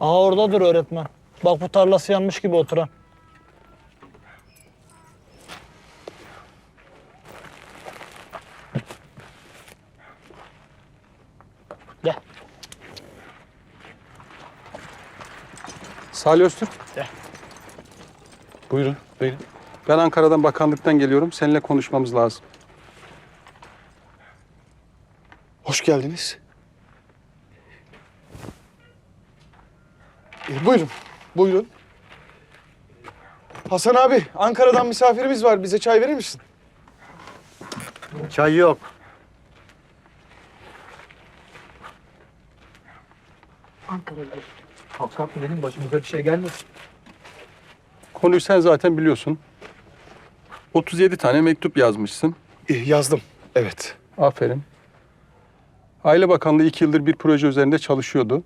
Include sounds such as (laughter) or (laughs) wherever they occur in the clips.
Aa oradadır öğretmen. Bak bu tarlası yanmış gibi oturan. Gel. Salih Öztürk. Gel. Buyurun, buyurun. Ben Ankara'dan bakanlıktan geliyorum. Seninle konuşmamız lazım. Hoş geldiniz. E, buyurun, buyurun. Hasan abi, Ankara'dan misafirimiz var. Bize çay verir misin? Çay yok. Benim başımıza bir şey gelmesin. Konuyu sen zaten biliyorsun. 37 tane mektup yazmışsın. E, yazdım. Evet. Aferin. Aile Bakanlığı iki yıldır bir proje üzerinde çalışıyordu.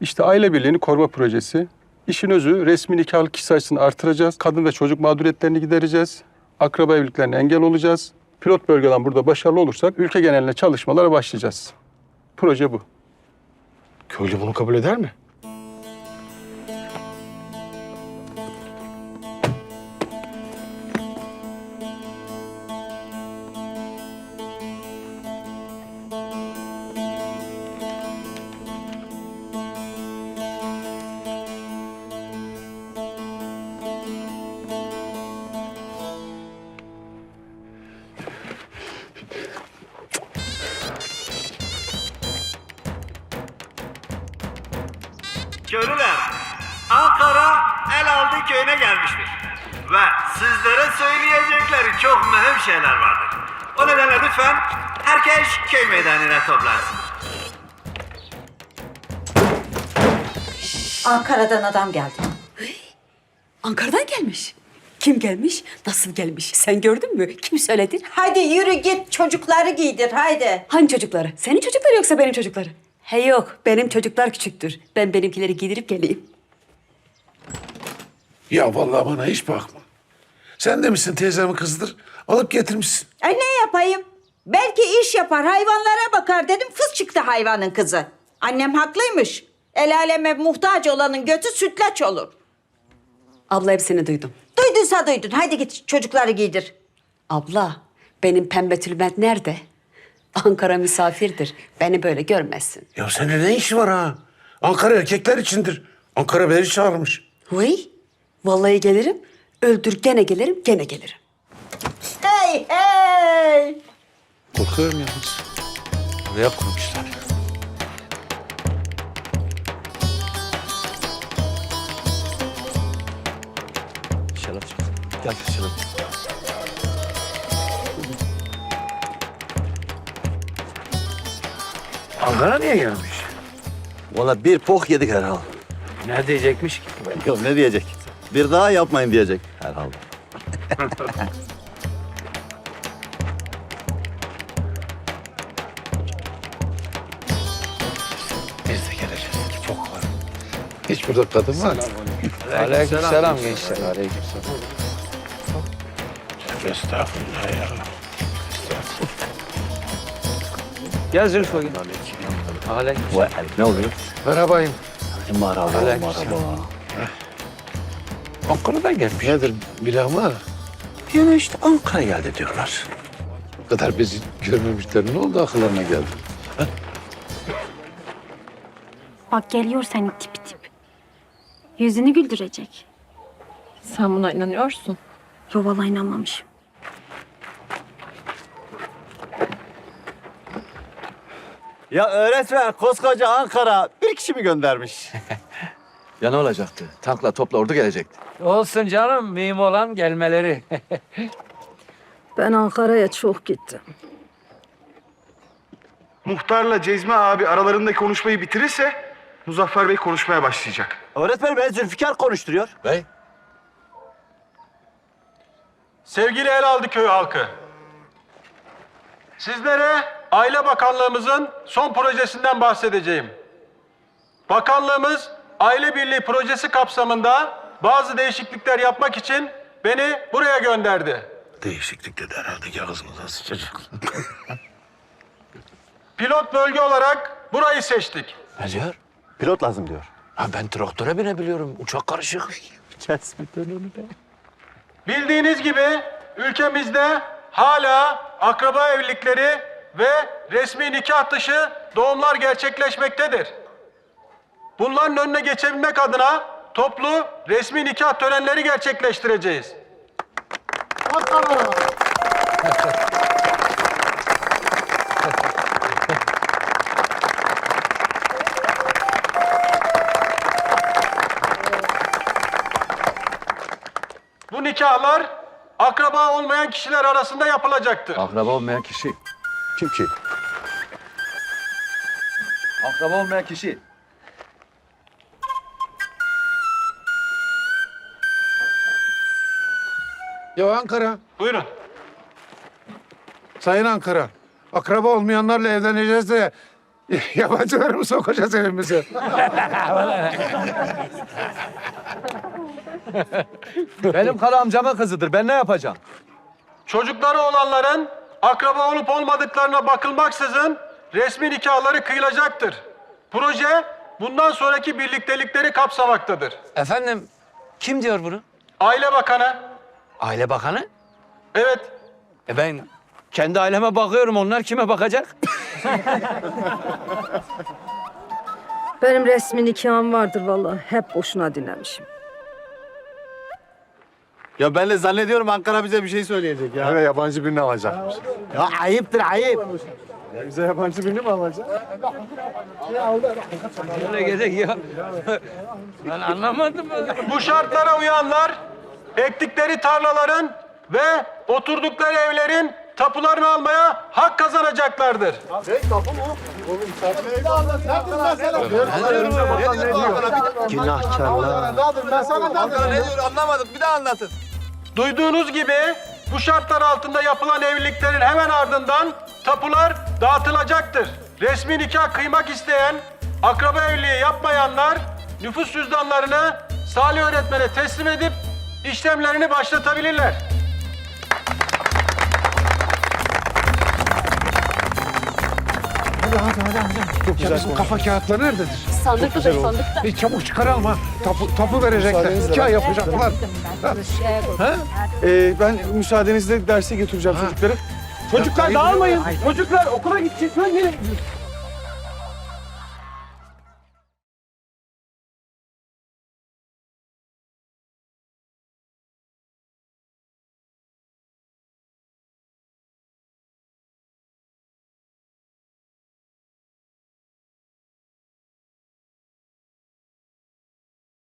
İşte aile birliğini koruma projesi. İşin özü resmi nikahlı kişi sayısını artıracağız. Kadın ve çocuk mağduriyetlerini gidereceğiz. Akraba evliliklerine engel olacağız. Pilot bölgeden burada başarılı olursak ülke geneline çalışmalara başlayacağız. Proje bu. Köylü bunu kabul eder mi? Köylüler, Ankara Elaldı köyüne gelmiştir. Ve sizlere söyleyecekleri çok mühim şeyler vardır. O nedenle lütfen herkes köy meydanına toplansın. Ankara'dan adam geldi. Ankara'dan gelmiş. Kim gelmiş? Nasıl gelmiş? Sen gördün mü? Kim söyledi? Hadi yürü git çocukları giydir haydi. Hangi çocukları? Senin çocukları yoksa benim çocukları? He yok, benim çocuklar küçüktür. Ben benimkileri giydirip geleyim. Ya vallahi bana hiç bakma. Sen de misin teyzemin kızıdır? Alıp getirmişsin. Ay ne yapayım? Belki iş yapar hayvanlara bakar dedim fıs çıktı hayvanın kızı. Annem haklıymış. El aleme muhtaç olanın götü sütlaç olur. Abla hepsini duydum. Duyduysa duydun. Hadi git çocukları giydir. Abla, benim pembe tülbent nerede? Ankara misafirdir. Beni böyle görmezsin. Ya senin ne işi var ha? Ankara erkekler içindir. Ankara beni çağırmış. Vay, vallahi gelirim. Öldür gene gelirim, gene gelirim. Hey hey. Korkuyorum yalnız. Buraya kurmuşlar. Gel şöyle. Ankara niye gelmiş? Valla bir poh yedik herhalde. Ne diyecekmiş ki? Yok ne diyecek? Bir daha yapmayın diyecek herhalde. (laughs) Biz de geleceğiz. Çok var. Hiç burada kadın var. Aleykümselam gençler. Aleykümselam. Estağfurullah ya. Gel Zülfü gel. Aleykümselam. Ne oluyor? Merhabayım. Merhaba, Aleykümselam. merhaba. Ankara'dan gelmiş. Nedir bilen var? Yani işte Ankara geldi diyorlar. Bu kadar bizi görmemişler. Ne oldu akıllarına geldi? Bak geliyor senin tipi tip. Yüzünü güldürecek. Sen buna inanıyorsun. Yo vallahi inanmamışım. Ya öğretmen koskoca Ankara bir kişi mi göndermiş? (laughs) Ya ne olacaktı? Tankla topla ordu gelecekti. Olsun canım. Mühim olan gelmeleri. (laughs) Ben Ankara'ya çok gittim. Muhtarla Cezmi abi aralarındaki konuşmayı bitirirse Muzaffer Bey konuşmaya başlayacak. öğretmen ben Zülfikar konuşturuyor. Bey, Sevgili Elaldı Köyü halkı. Sizlere Aile Bakanlığımızın son projesinden bahsedeceğim. Bakanlığımız Aile Birliği projesi kapsamında bazı değişiklikler yapmak için beni buraya gönderdi. Değişiklik dedi herhalde ki ağzımıza sıçacak. (laughs) Pilot bölge olarak burayı seçtik. ne diyor? Pilot lazım diyor. Ha ben traktöre binebiliyorum. Uçak karışık. Bildiğiniz gibi ülkemizde hala akraba evlilikleri ve resmi nikah dışı doğumlar gerçekleşmektedir. Bunların önüne geçebilmek adına toplu resmi nikah törenleri gerçekleştireceğiz. Bu nikahlar akraba olmayan kişiler arasında yapılacaktır. Akraba olmayan kişi. Kim ki? Akraba olmayan kişi. Ya Ankara, Buyurun. Sayın Ankara. Akraba olmayanlarla evleneceğiz de (laughs) yabancıları mı sokacağız evimize? Benim kara amcamın kızıdır. Ben ne yapacağım? Çocukları olanların akraba olup olmadıklarına bakılmaksızın resmi nikahları kıyılacaktır. Proje bundan sonraki birliktelikleri kapsamaktadır. Efendim kim diyor bunu? Aile Bakanı, Aile Bakanı. evet E ben kendi aileme bakıyorum. Onlar kime bakacak? Benim resmi nikahım vardır vallahi. Hep boşuna dinlemişim. Ya ben de zannediyorum Ankara bize bir şey söyleyecek ya. Evet yabancı birini alacakmış. Ya ayıptır ayıp. Ya bize yabancı birini mi alacak? Öyle gerek ya. ben anlamadım. bu şartlara uyanlar ektikleri tarlaların ve oturdukları evlerin tapularını almaya hak kazanacaklardır. Ankara ne diyor anlamadım. Bir daha anlatın. Duyduğunuz gibi bu şartlar altında yapılan evliliklerin hemen ardından tapular dağıtılacaktır. Resmi nikah kıymak isteyen, akraba evliliği yapmayanlar nüfus cüzdanlarını Salih öğretmene teslim edip işlemlerini başlatabilirler. Ya bizim kafa kağıtları nerededir? Sandıktadır sandıkta. E, çabuk çıkaralım ha. Tapu, tapu verecekler. Nikah yapacaklar. Ee, ben müsaadenizle derse götüreceğim çocukları. Çocuklar dağılmayın. Çocuklar okula gidecekler. Nereye